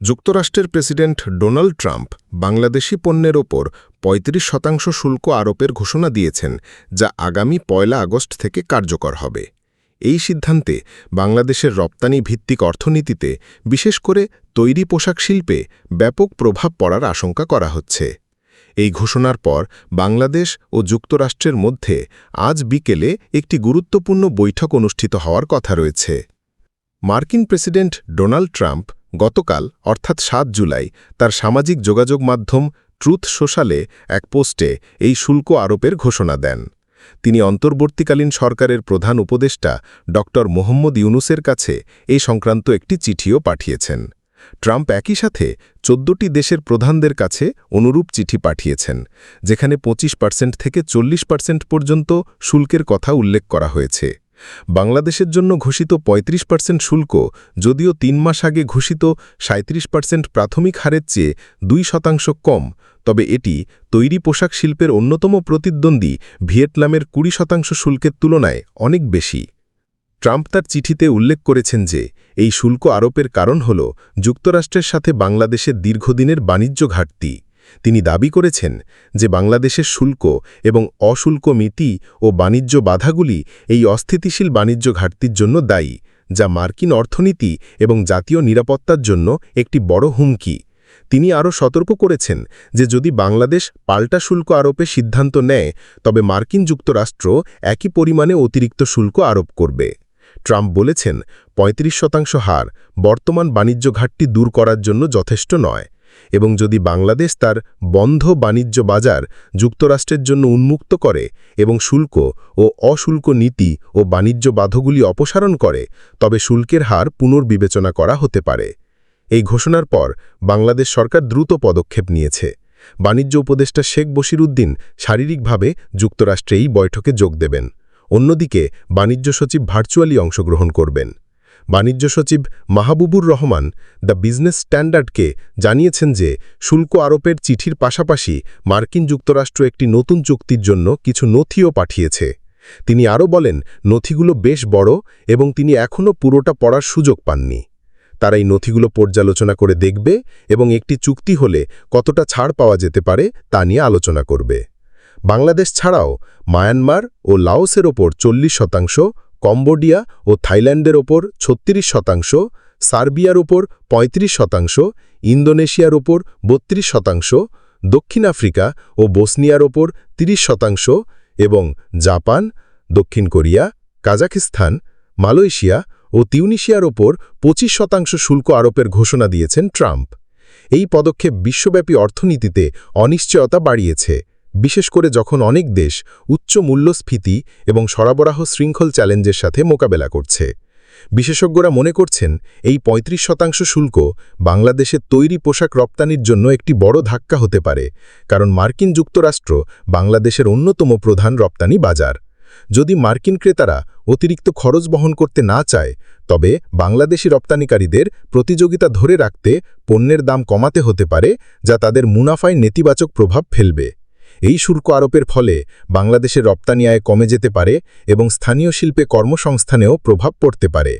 যুক্তরাষ্ট্রের president Donald Trump Bangladeshi পণ্যের ওপর ৩৫ শতাংশ শুল্ক আরোপের ঘোষণা দিয়েছেন, যা আগামী পয়লা আগস্ট থেকে কার্যকর হবে। এই সিদ্ধান্তে বাংলাদেশের রপ্তানি ভিত্তিক অর্থনীতিতে, বিশেষ করে তৈরি পোশাক শিল্পে, ব্যাপক প্রভাব পড়ার আশঙ্কা করা হচ্ছে। এই ঘোষণার পর বাংলাদেশ ও যুক্তরাষ্ট্রের মধ্যে আজ বিকেলে একটি গুরুত্বপূর্ণ বৈঠক অনুষ্ঠিত হওয়ার কথা রয়েছে। মার্কিন প্রেসিডেন্ট ডোনাল্ড ট্রাম্প গতকাল, অর্থাৎ সাত জুলাই, তার সামাজিক যোগাযোগ মাধ্যম ট্রুথ সোশ্যালে এক পোস্টে এই শুল্ক আরোপের ঘোষণা দেন। তিনি অন্তর্বর্তীকালীন সরকারের প্রধান উপদেষ্টা ড মোহাম্মদ ইউনুসের কাছে এই সংক্রান্ত একটি চিঠিও পাঠিয়েছেন। ট্রাম্প একই সাথে চোদ্দটি দেশের প্রধানদের কাছে অনুরূপ চিঠি পাঠিয়েছেন, যেখানে ২৫ পার্সেন্ট থেকে চল্লিশ পার্সেন্ট পর্যন্ত শুল্কের কথা উল্লেখ করা হয়েছে। বাংলাদেশের জন্য ঘোষিত ৩৫ পার্সেন্ট শুল্ক যদিও তিন মাস আগে ঘোষিত ৩৭ পার্সেন্ট প্রাথমিক হারের চেয়ে দুই শতাংশ কম, তবে এটি তৈরি পোশাক শিল্পের অন্যতম প্রতিদ্বন্দ্বী ভিয়েতনামের কুড়ি শতাংশ শুল্কের তুলনায় অনেক বেশি। ট্রাম্প তার চিঠিতে উল্লেখ করেছেন যে, এই শুল্ক আরোপের কারণ হল যুক্তরাষ্ট্রের সাথে বাংলাদেশের দীর্ঘদিনের বাণিজ্য ঘাটতি। তিনি দাবি করেছেন যে বাংলাদেশের শুল্ক এবং অশুল্ক নীতি ও বাণিজ্য বাধাগুলি এই অস্থিতিশীল বাণিজ্য ঘাটতির জন্য দায়ী, যা মার্কিন অর্থনীতি এবং জাতীয় নিরাপত্তার জন্য একটি বড় হুমকি। তিনি আরও সতর্ক করেছেন যে যদি বাংলাদেশ পাল্টা শুল্ক আরোপে সিদ্ধান্ত নেয়, তবে মার্কিন যুক্তরাষ্ট্র একই পরিমাণে অতিরিক্ত শুল্ক আরোপ করবে। ট্রাম্প বলেছেন ৩৫ শতাংশ হার বর্তমান বাণিজ্য ঘাটতি দূর করার জন্য যথেষ্ট নয়। এবং যদি বাংলাদেশ তার বন্ধ বাণিজ্য বাজার যুক্তরাষ্ট্রের জন্য উন্মুক্ত করে এবং শুল্ক ও অশুল্ক নীতি ও বাণিজ্য বাধগুলি অপসারণ করে, তবে শুল্কের হার পুনর্বিবেচনা করা হতে পারে। এই ঘোষণার পর বাংলাদেশ সরকার দ্রুত পদক্ষেপ নিয়েছে। বাণিজ্য উপদেষ্টা শেখ বশিরুদ্দিন শারীরিকভাবে যুক্তরাষ্ট্রেই বৈঠকে যোগ দেবেন। অন্যদিকে বাণিজ্য সচিব ভার্চুয়ালি অংশগ্রহণ করবেন। বাণিজ্য সচিব মাহবুবুর রহমান দ্য বিজনেস স্ট্যান্ডার্ডকে জানিয়েছেন যে শুল্ক আরোপের চিঠির পাশাপাশি মার্কিন যুক্তরাষ্ট্র একটি নতুন চুক্তির জন্য কিছু নথিও পাঠিয়েছে। তিনি আরও বলেন, নথিগুলো বেশ বড় এবং তিনি এখনও পুরোটা পড়ার সুযোগ পাননি। তারা এই নথিগুলো পর্যালোচনা করে দেখবে এবং একটি চুক্তি হলে কতটা ছাড় পাওয়া যেতে পারে তা নিয়ে আলোচনা করবে। বাংলাদেশ ছাড়াও মায়ানমার ও লাওসের ওপর চল্লিশ শতাংশ কম্বোডিয়া ও থাইল্যান্ডের ওপর ছত্রিশ শতাংশ, সার্বিয়ার ওপর ৩৫ শতাংশ, ইন্দোনেশিয়ার ওপর বত্রিশ শতাংশ, দক্ষিণ আফ্রিকা ও বোসনিয়ার ওপর ৩০ শতাংশ এবং জাপান, দক্ষিণ কোরিয়া কাজাকিস্তান মালয়েশিয়া ও তিউনিশিয়ার ওপর ২৫ শতাংশ শুল্ক আরোপের ঘোষণা দিয়েছেন ট্রাম্প। এই পদক্ষেপ বিশ্বব্যাপী অর্থনীতিতে অনিশ্চয়তা বাড়িয়েছে। বিশেষ করে যখন অনেক দেশ উচ্চ মূল্যস্ফীতি এবং সরবরাহ শৃঙ্খল চ্যালেঞ্জের সাথে মোকাবেলা করছে। বিশেষজ্ঞরা মনে করছেন, এই ৩৫ শতাংশ শুল্ক বাংলাদেশের তৈরি পোশাক রপ্তানির জন্য একটি বড় ধাক্কা হতে পারে, কারণ মার্কিন যুক্তরাষ্ট্র বাংলাদেশের অন্যতম প্রধান রপ্তানি বাজার। যদি মার্কিন ক্রেতারা অতিরিক্ত খরচ বহন করতে না চায়, তবে বাংলাদেশি রপ্তানিকারীদের প্রতিযোগিতা ধরে রাখতে পণ্যের দাম কমাতে হতে পারে, যা তাদের মুনাফায় নেতিবাচক প্রভাব ফেলবে। এই শুল্ক আরোপের ফলে বাংলাদেশের রপ্তানি আয় কমে যেতে পারে এবং স্থানীয় শিল্পে কর্মসংস্থানেও প্রভাব পড়তে পারে।